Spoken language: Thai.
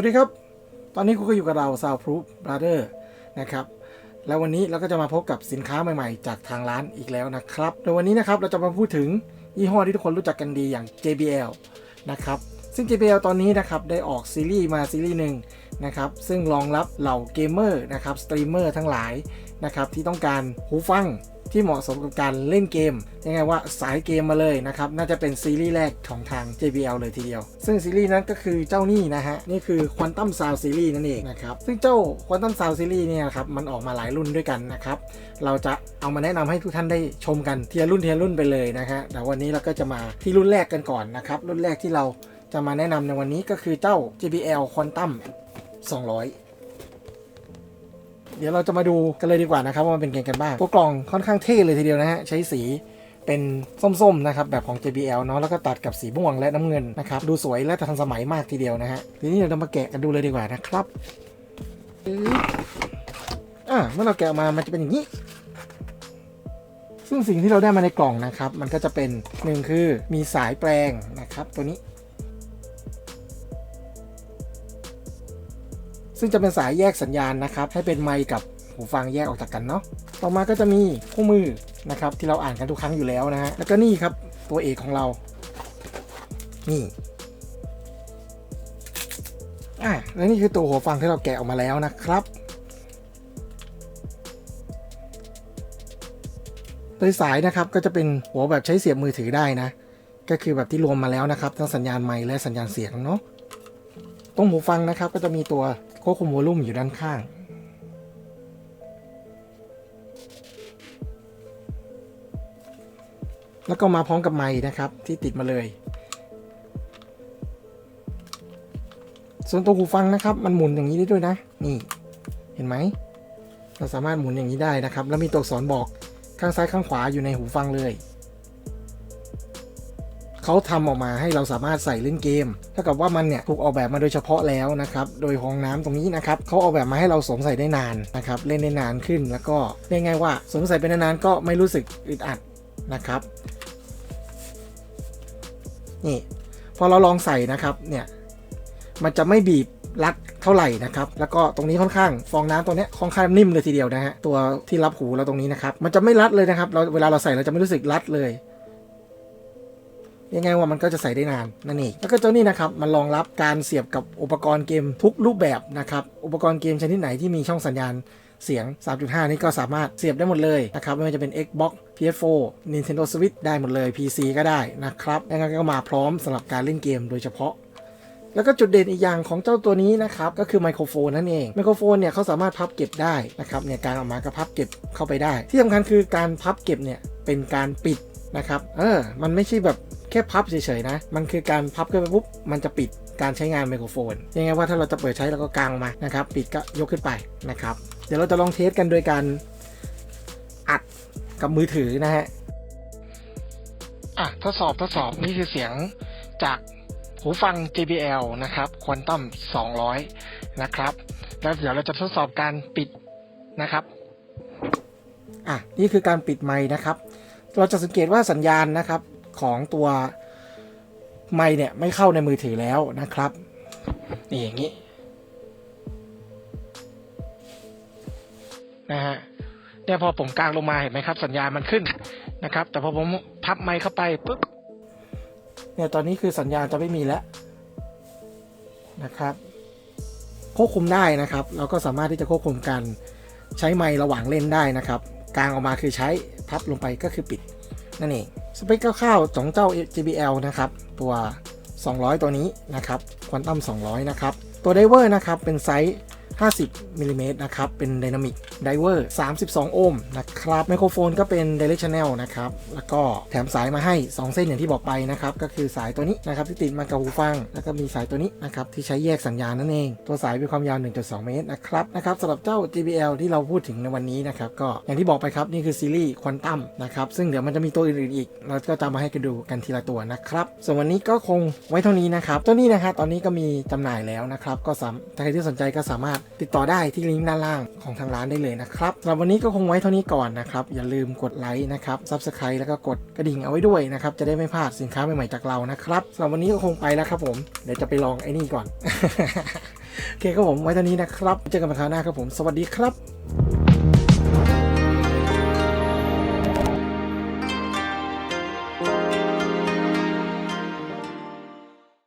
วัสดีครับ ตอนนี้คุณก็อยู่กับเรา Soundproof Brother นะครับ แล้ววันนี้เราก็จะมาพบกับสินค้าใหม่ๆ จากทางร้านอีกแล้วนะครับ โดยวันนี้นะครับเราจะมาพูดถึงยี่ห้อที่ทุกคนรู้จักกันดีอย่าง JBL นะครับ ซึ่ง JBL ตอนนี้นะครับได้ออกซีรีส์มาซีรีส์หนึ่งนะครับ ซึ่งรองรับเหล่าเกมเมอร์นะครับ สตรีมเมอร์ทั้งหลายนะครับที่ต้องการหูฟัง ที่เหมาะสมกับการเล่นเกมยังไงว่าสายเกมมาเลยนะครับ น่าจะเป็นซีรีส์แรกของทาง JBL เลยทีเดียว ซึ่งซีรีส์นั้นก็คือเจ้านี่นะฮะ นี่คือ Quantum Sound Series นั่นเองนะครับ ซึ่งเจ้า Quantum Sound Series เนี่ยครับ มันออกมาหลายรุ่นด้วยกันนะครับ เราจะเอามาแนะนำให้ทุกท่านได้ชมกันเทียรุ่นเทียรุ่นไปเลยนะฮะแต่วันนี้เราก็จะมาที่รุ่นแรกกันก่อนนะครับ รุ่นแรกที่เราจะมาแนะนำในวันนี้ก็คือเจ้า JBL Quantum 200 เดี๋ยวเราจะมาดูกันเลยดีกว่านะครับว่ามันเป็นไงกันบ้างตัวกล่องค่อนข้างเท่เลยทีเดียวนะฮะใช้สีเป็นส้มๆนะครับแบบของ JBL เนาะแล้วก็ตัดกับสีม่วงและน้ำเงินนะครับดูสวยและทันสมัยมากทีเดียวนะฮะทีนี้เราจะมาแกะกันดูเลยดีกว่านะครับอึ๊บอ่าเมื่อเราแกะออกมามันจะเป็นอย่างนี้ ซึ่งสิ่งที่เราได้มาในกล่องนะครับ มันก็จะเป็นหนึ่งคือมีสายแปลงนะครับ ตัวนี้ ซึ่งจะเป็นสายแยกสัญญาณนะครับ ให้เป็นไมค์กับหูฟังแยกออกจากกันเนาะ ต่อมาก็จะมีคู่มือนะครับที่เราอ่านกันทุกครั้งอยู่แล้วนะฮะ แล้วก็นี่ครับตัวเอกของเรา นี่อะและนี่คือตัวหูฟังที่เราแกะออกมาแล้วนะครับโดยสายนะครับก็จะเป็นหัวแบบใช้เสียบมือถือได้นะ ก็คือแบบที่รวมมาแล้วนะครับทั้งสัญญาณไมค์และสัญญาณเสียงเนาะ รงหูฟังนะครับก็จะมีตัวควบคุมวอลลุ่มอยู่ด้านข้าง แล้วก็มาพร้อมกับไมค์นะครับที่ติดมาเลย ส่วนตัวหูฟังนะครับ มันหมุนอย่างนี้ได้ด้วยนะ นี่ เห็นไหม เราสามารถหมุนอย่างนี้ได้นะครับ แล้วมีตัวอักษรบอกข้างซ้ายข้างขวาอยู่ในหูฟังเลย เขาทำออกมาให้เราสามารถใส่เล่นเกมเท่ากับว่ามันเนี่ยถูกออกแบบมาโดยเฉพาะแล้วนะครับ โดยห้องน้ำตรงนี้นะครับเขาออกแบบมาให้เราสวมใส่ได้นานนะครับ เล่นได้นานขึ้น แล้วก็เรียกง่ายว่าสวมใส่ไปนานๆก็ไม่รู้สึกอึดอัดนะครับ นี่ พอเราลองใส่นะครับเนี่ยมันจะไม่บีบรัดเท่าไหร่นะครับ แล้วก็ตรงนี้ค่อนข้างฟองน้ำตัวนี้ค่อนข้างนิ่มเลยทีเดียวนะฮะตัวที่รับหูเราตรงนี้นะครับ มันจะไม่รัดเลยนะครับเราเวลาเราใส่เราจะไม่รู้สึกรัดเลย ยังไงว่ามันก็จะใส่ได้นานนั่นเองแล้วก็เจ้านี่นะครับมันรองรับการเสียบกับอุปกรณ์เกมทุกรูปแบบนะครับอุปกรณ์เกมชนิดไหนที่มีช่องสัญญาณเสียง 3.5 นี่ก็สามารถเสียบได้หมดเลยนะครับไม่ว่าจะเป็น Xbox PS4 Nintendo Switch ได้หมดเลย PC ก็ได้นะครับยังไงก็มาพร้อมสำหรับการเล่นเกมโดยเฉพาะ แล้วก็จุดเด่นอีกอย่างของเจ้าตัวนี้นะครับ ก็คือไมโครโฟนนั่นเอง ไมโครโฟนเนี่ยเขาสามารถพับเก็บได้นะครับเนี่ยการออกมาก็พับเก็บเข้าไปได้ ที่สำคัญคือการพับเก็บเนี่ยเป็นการปิดนะครับ เออ มันไม่ใช่แบบ แค่พับเฉยๆนะ มันคือการพับขึ้นไปปุ๊บ มันจะปิดการใช้งานไมโครโฟน ยังไงว่าถ้าเราจะเปิดใช้เราก็กางมานะครับ ปิดก็ยกขึ้นไปนะครับ เดี๋ยวเราจะลองเทสกันโดยการอัดกับมือถือนะฮะ อะ ทดสอบทดสอบนี่คือเสียงจากหูฟัง JBL นะครับ Quantum 200 นะครับ แล้วเดี๋ยวเราจะทดสอบการปิดนะครับ อะ นี่คือการปิดไมค์นะครับ เราจะสังเกตว่าสัญญาณนะครับ ของตัวไมค์เนี่ยไม่เข้าในมือถือแล้วนะครับ นี่อย่างนี้นะฮะเนี่ยพอผมกลางลงมาเห็นไหมครับ สัญญาณมันขึ้นนะครับ แต่พอผมพับไมค์เข้าไปปุ๊บเนี่ยตอนนี้คือสัญญาณจะไม่มีแล้วนะครับ ควบคุมได้นะครับ เราก็สามารถที่จะควบคุมการใช้ไมค์ระหว่างเล่นได้นะครับ กลางออกมาคือใช้พับลงไปก็คือปิดนั่นเอง สเปคคร่าวๆของเจ้า JBL นะครับ ตัว 200 ตัวนี้นะครับควอนตัม200 นะครับ ตัวไดเวอร์นะครับ เป็นไซส์ 50มิลลิเมตรนะครับ เป็นไดนามิก ไดเวอร์32 โอห์มนะครับไมโครโฟนก็เป็น Directional นะครับ แล้วก็แถมสายมาให้ 2 เส้นอย่างที่บอกไปนะครับ ก็คือสายตัวนี้นะครับที่ติดมากับหูฟัง แล้วก็มีสายตัวนี้นะครับที่ใช้แยกสัญญาณนั่นเอง ตัวสายมีความยาว 1.2 เมตรนะครับนะครับสำหรับเจ้า JBL ที่เราพูดถึงในวันนี้นะครับก็อย่างที่บอกไปครับนี่คือซีรีส์ควอนตัมนะครับซึ่งเดี๋ยวมันจะมีตัวอื่นๆอีก เราก็จะมาให้กันดูกันทีละตัวนะครับส่วนวันนี้ก็คงไว้เท่านี้นะครับตัวนี้นะครับตอนนี้ก็มีจำหน่ายแล้วนะครับก็สามใครที่สนใจก็สามารถติดต่อได้ที่ลิงก์ด้านล่างของทางร้านได้เลยเลยนะครับสำหรับวันนี้ก็คงไว้เท่านี้ก่อนนะครับ อย่าลืมกดไลค์นะครับซับสไครต์แล้วก็กดกระดิ่งเอาไว้ด้วยนะครับ จะได้ไม่พลาดสินค้าใหม่ๆจากเรานะครับสำหรับวันนี้ก็คงไปแล้วครับผมเดี๋ยวจะไปลองไอ้นี่ก่อนโอเคครับผมไว้เท่านี้นะครับ เจอกันใหม่คราวหน้าครับผม สวัสดีครับ